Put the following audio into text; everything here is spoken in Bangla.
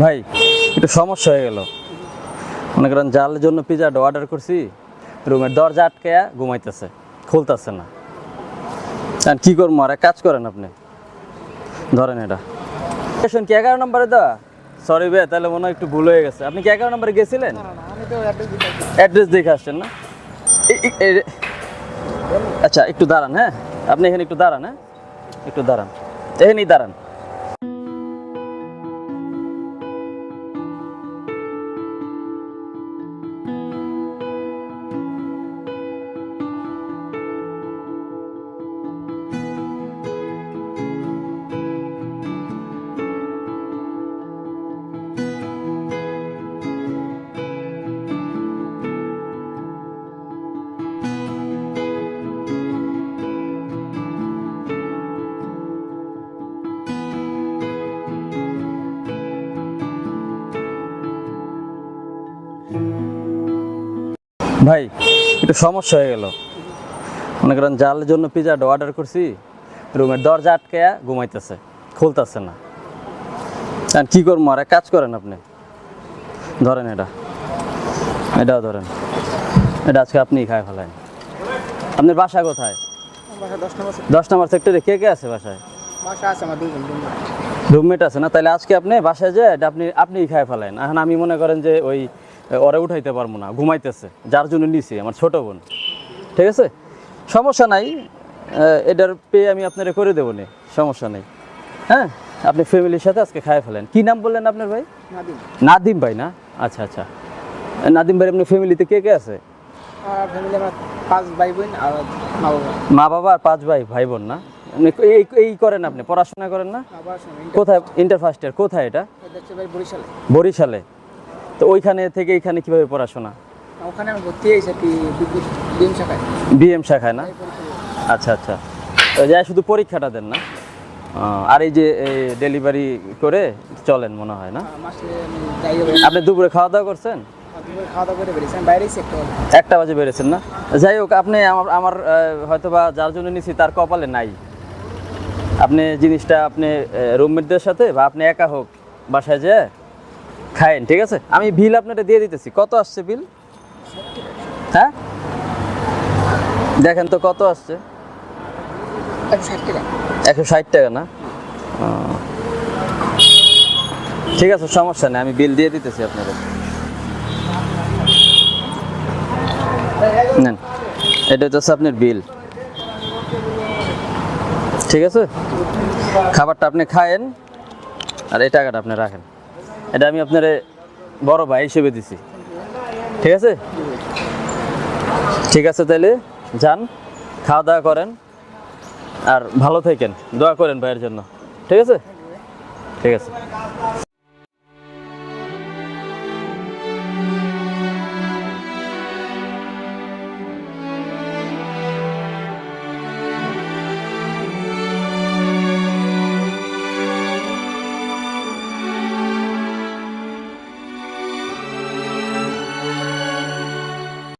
ভাই একটু সমস্যা হয়ে গেল। মনে করেন জালের জন্য পিজাটা অর্ডার করছি রুমের দরজা আটকে ঘুমাইতেছে খুলতেছে না। আর কি করব আর এক কাজ করেন আপনি। ধরেন এটা। লোকেশন কি এগারো নম্বরে দেওয়া সরি ভাই তাহলে মনে হয় একটু ভুল হয়ে গেছে। আপনি কি এগারো নম্বরে গেছিলেন? অ্যাড্রেস দেখে আসছেন না? আচ্ছা একটু দাঁড়ান হ্যাঁ? আপনি এখানে একটু দাঁড়ান হ্যাঁ? একটু দাঁড়ান। এখানেই দাঁড়ান। ভাই, একটু সমস্যা হয়ে গেল। মনে করেন জালের জন্য পিজাটা অর্ডার করছি, রুমের দরজা আটকে ঘুমাইতেছে, খুলতেছে না। আর কি করব, আর কাজ করেন আপনি। ধরেন এটা। এটাও ধরেন। এটা আজকে আপনিই খায় ফেলেন। আপনার বাসা কোথায়? দশ নম্বর সেক্টরে কে কে আছে বাসায়? রুমমেট আছে না? তাহলে আজকে আপনি বাসায় যে এটা আপনি আপনিই খায় ফেলেন। এখন আমি মনে করেন যে ওই ওরে উঠাইতে পারব না ঘুমাইতেছে যার জন্য নিছি আমার ছোট বোন। ঠিক আছে? সমস্যা নাই এটার পে আমি আপনারে করে দেবো নে সমস্যা নেই। হ্যাঁ? আপনি ফ্যামিলির সাথে আজকে খায় ফেলেন। কি নাম বললেন আপনার ভাই? নাদিম। ভাই না? আচ্ছা আচ্ছা। নাদিম ভাই আপনার ফ্যামিলিতে কে কে আছে? মা বাবা। আর পাঁচ ভাই ভাই বোন না? আপনি এই এই করেন আপনি পড়াশোনা করেন না? কোথায়? ইন্টার ফার্স্ট ইয়ার কোথায় এটা? বরিশালে। বরিশালে। তো ওইখানে থেকে এখানে কীভাবে পড়াশোনা? ওখানে আমি ভর্তি হয়েছি ডিম শাখায়। বিএম শাখায় না? আচ্ছা আচ্ছা। তো যাই শুধু পরীক্ষাটা দেন না? আর এই যে ডেলিভারি করে চলেন মনে হয় না? হবে। আপনি দুপুরে খাওয়া দাওয়া করছেন খাওয়া দাওয়া বেরিয়েছি। আমি একটা বাজে। বেড়েছেন না? যাই হোক আপনি আমার আমার হয়তো বা যার জন্য নিছি তার কপালে নাই। আপনি জিনিসটা আপনি রুমমেটদের সাথে বা আপনি একা হোক বাসায় যে খায়েন, ঠিক আছে? আমি বিল আপনাটা দিয়ে দিতেছি। কত আসছে বিল হ্যাঁ? দেখেন তো কত আসছে? একশো ষাট টাকা। না? ঠিক আছে, সমস্যা নেই, আমি বিল দিয়ে দিতেছি আপনাদের। নেন, এটা হচ্ছে আপনার বিল ঠিক আছে? খাবারটা আপনি খায়েন, আর এই টাকাটা আপনি রাখেন। এটা আমি আপনার বড় ভাই হিসেবে দিছি। ঠিক আছে? ঠিক আছে তাহলে যান, খাওয়া দাওয়া করেন, আর ভালো থাকেন। দোয়া করেন ভাইয়ের জন্য। ঠিক আছে? ঠিক আছে।